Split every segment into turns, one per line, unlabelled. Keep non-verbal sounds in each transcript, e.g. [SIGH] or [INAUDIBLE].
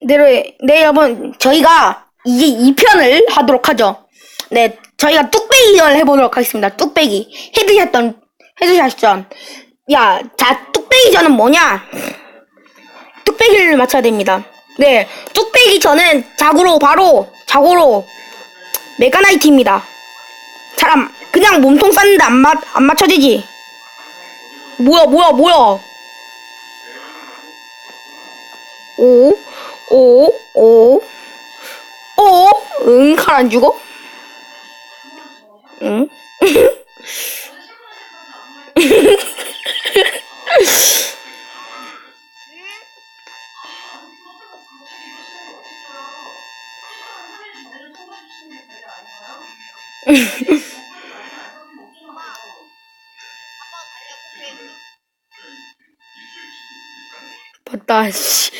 네, 네 여러분 저희가 이제 2편을 하도록 하죠. 네, 저희가 뚝배기전을 해보도록 하겠습니다. 뚝배기 헤드샷전 헤드샷전. 야, 자 뚝배기전은 뭐냐? 뚝배기를 맞춰야 됩니다. 네, 뚝배기 전은 자고로 바로 자고로 메가나이트입니다. 사람 그냥 몸통 쐈는데 안, 맞, 안 맞춰지지. 뭐야 뭐야 뭐야. 오, 오, 오, 오, 응, 칼 안 죽어? 응? [LAUGHS] 봤다, 씨.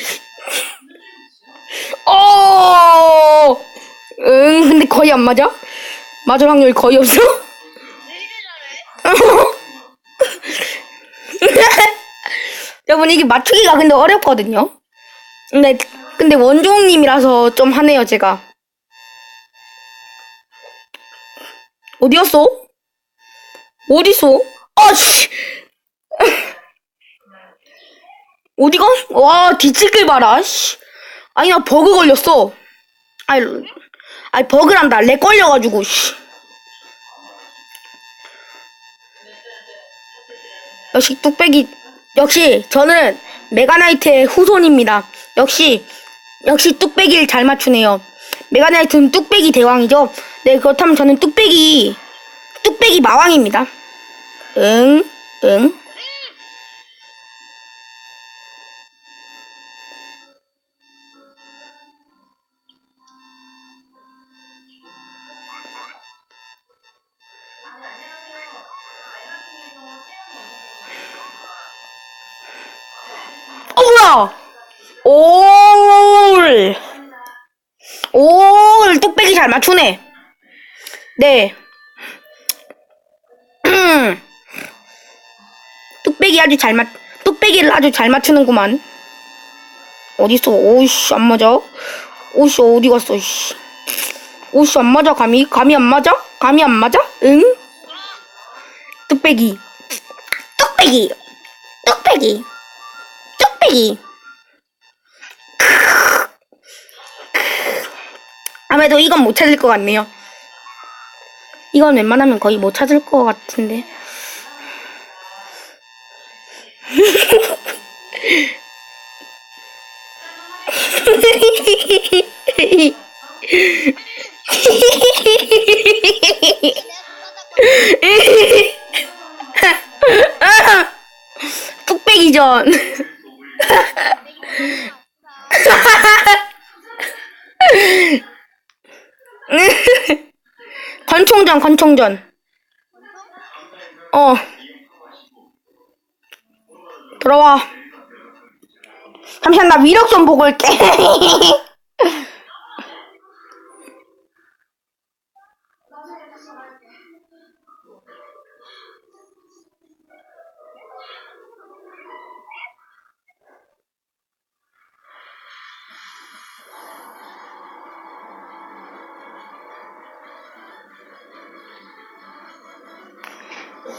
응, 근데 거의 안 맞아? 맞을 확률이 거의 없어? [LAUGHS] 여러분, 이게 맞추기가 근데 어렵거든요? 근데, 근데 원종님이라서 좀 하네요, 제가. 어디였어? 어디있어? 아, 씨! 어디가? 와, 뒤집길 봐라, 씨. 아니, 나 버그 걸렸어. 아니, 아니, 버그란다. 렉 걸려가지고, 씨. 역시 뚝배기, 역시 저는 메가나이트의 후손입니다. 역시, 역시 뚝배기를 잘 맞추네요. 메가나이트는 뚝배기 대왕이죠. 네, 그렇다면 저는 뚝배기, 뚝배기 마왕입니다. 응, 응. 뭐야! 올! 올! 뚝배기 잘 맞추네. 네. [CLEARS THROAT] 뚝배기 아주 잘 맞, 뚝배기를 아주 잘 맞추는구만. 어딨어? 오이씨, 안 맞아. 오이씨, 어디 갔어, 씨. 오이씨, 안 맞아, 감이? 감이 안 맞아? 감이 안 맞아? 응? 뚝배기. 뚝배기. 뚝배기. 뚝배기. 아무래도 이건 못 찾을 것 같네요. 이건 웬만하면 거의 못 찾을 것 같은데. [LAUGHS] 뚝배기전. 권총전, 권총전. 어. 들어와. 잠시만, 나 위력 좀 보고 올게.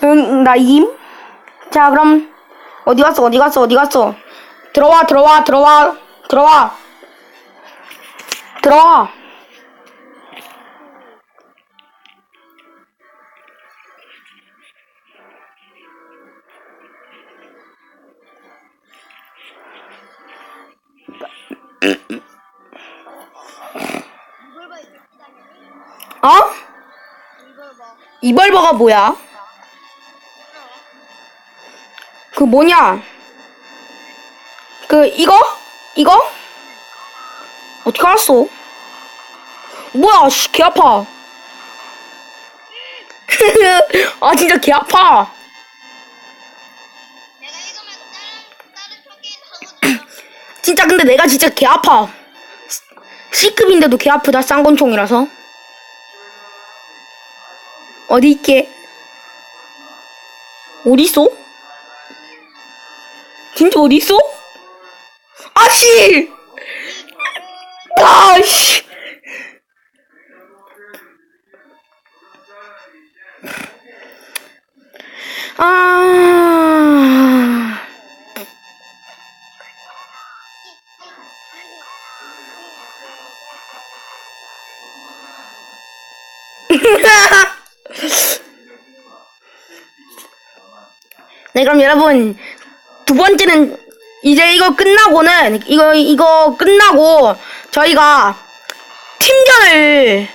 응, 나 임. 자, 그럼 어디 갔어? 어디 갔어? 어디 갔어? 들어와, 들어와, 들어와, 들어와. 들어와. 어? 이벌버가 뭐야? 그 뭐냐? 그 이거? 이거? 어떻게 알았어? 뭐야? 씨, 개 아파. [LAUGHS] 아 진짜 개 아파. 진짜 근데 내가 진짜 개 아파. C급인데도 개 아프다 쌍권총이라서. 어디 있게? 어디 있어? 진짜 어디 있어? 아씨! 아, 씨. [LAUGHS] 아. 네, 그럼 여러분, 두 번째는, 이제 이거 끝나고는, 이거, 이거 끝나고, 저희가, 팀전을,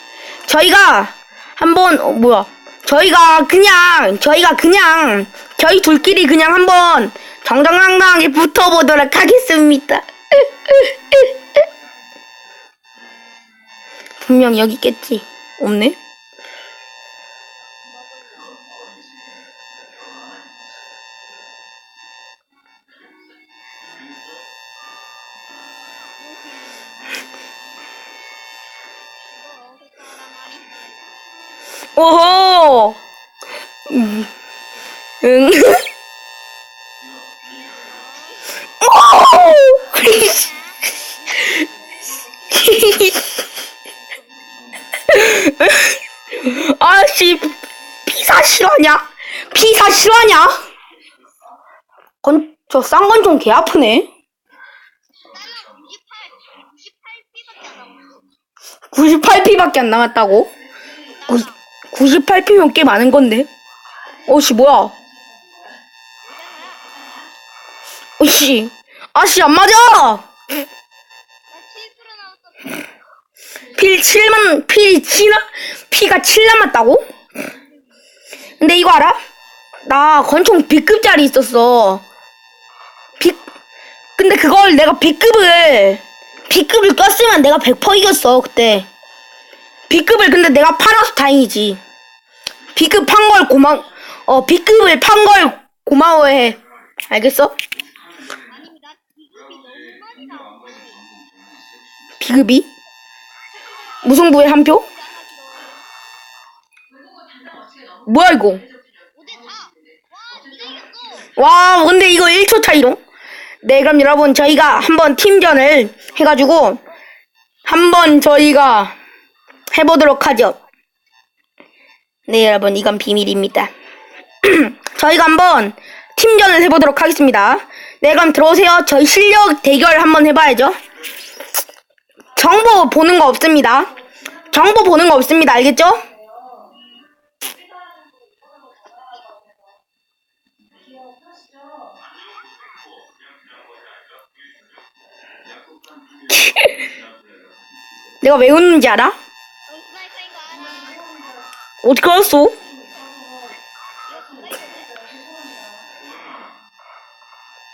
저희가, 한번, 어, 뭐야. 저희가 그냥, 저희가 그냥, 저희 둘끼리 그냥 한번, 정정당당하게 붙어보도록 하겠습니다. [LAUGHS] 분명 여기 있겠지. 없네? 오호! 음. 응. 오! 아씨, 피사 실화냐? 피사 실화냐? 건, 저 싼 건 좀 개 아프네.
나는 98, 98피밖에
98p밖에
안 남았어.
안남 았다고? 98p면 꽤 많은 건데. 어씨, 뭐야? 어씨, 아씨, 안 맞아!
나7% 남았어.
필 7만, 필 7, 피가 7 남았다고? 근데 이거 알아? 나 권총 B급짜리 있었어. B, 근데 그걸 내가 B급을, B급을 꼈으면 내가 100% 이겼어, 그때. B급을 근데 내가 팔아서 다행이지. B급 판걸 고마, 어, B급을 판 걸 고마워해. 알겠어? B급이? 무승부의 한 표? 뭐야, 이거?
5대 4. 와, 니가 이겼어.
와, 근데 이거 1초 차이로? 네, 그럼 여러분, 저희가 한번 팀전을 해가지고, 한번 저희가 해보도록 하죠. 네, 여러분, 이건 비밀입니다. [CLEARS THROAT] 저희가 한번 팀전을 해보도록 하겠습니다. 네, 그럼 들어오세요. 저희 실력 대결 한번 해봐야죠. 정보 보는 거 없습니다. 정보 보는 거 없습니다. 알겠죠? [LAUGHS] 내가 왜 웃는지 알아?
이거 스나이퍼인데?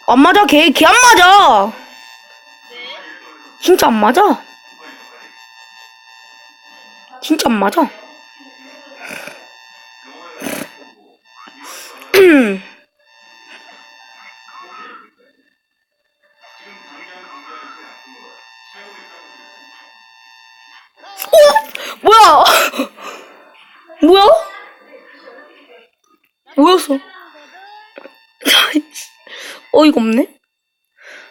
안 맞아, 걔, 걔 안 맞아.
왜?
진짜 안 맞아. 진짜 안 맞아. [CLEARS THROAT] 어이가 없네.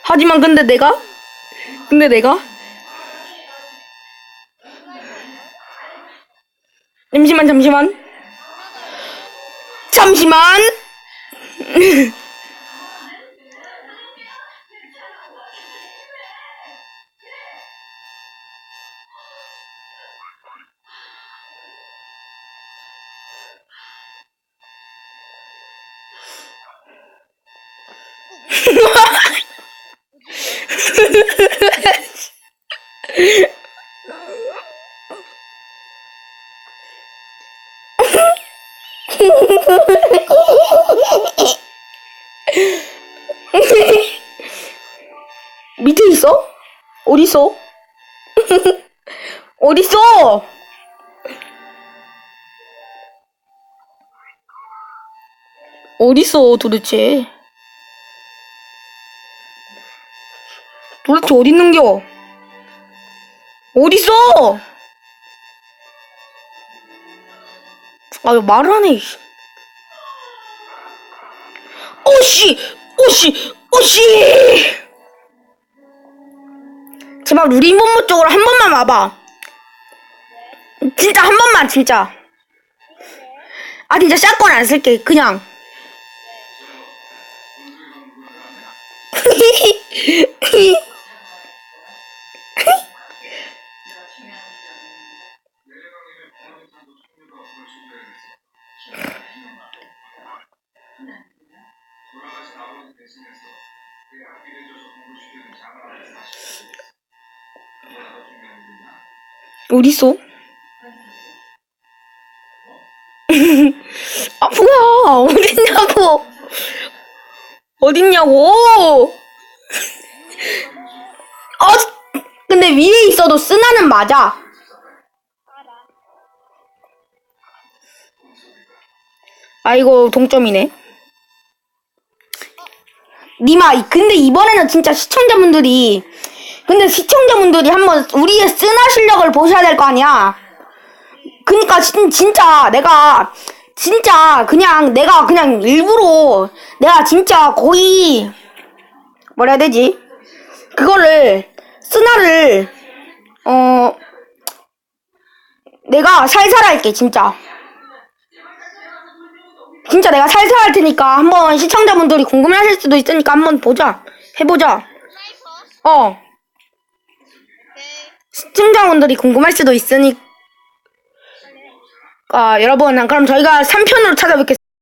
하지만 근데 내가? 근데 내가? 잠시만 잠시만. 잠시만 [LAUGHS] 밑에 있어? 어디 있어? [LAUGHS] 어디 있어? 어디 있어 도대체? 도대체 어디 있는겨? 어디 있어? 아, 왜 말을 안 해? 오씨! 오씨! 오씨! 제발 루리본부 쪽으로 한 번만 와봐. 진짜 한 번만 진짜. 아 진짜 샷건 안 쓸게 그냥. [LAUGHS] 어딨어? [LAUGHS] 아 뭐야 어딨냐고 어딨냐고 어 [LAUGHS] 근데 위에 있어도 쓰나는 맞아
알아.
아이고 동점이네 니마 근데 이번에는 진짜 시청자분들이 근데 시청자분들이 한번 우리의 쓰나 실력을 보셔야 될 거 아니야. 그니까 진, 진짜 내가 진짜 그냥 내가 그냥 일부러 내가 진짜 거의 뭐라 해야 되지? 그거를 쓰나를 어 내가 살살 할게 진짜. 진짜 내가 살살 할 테니까 한번 시청자분들이 궁금해하실 수도 있으니까 한번 보자. 해보자? 어. 시청자분들이 궁금할 수도 있으니까 여러분 그럼 저희가 3편으로 찾아뵙겠습니다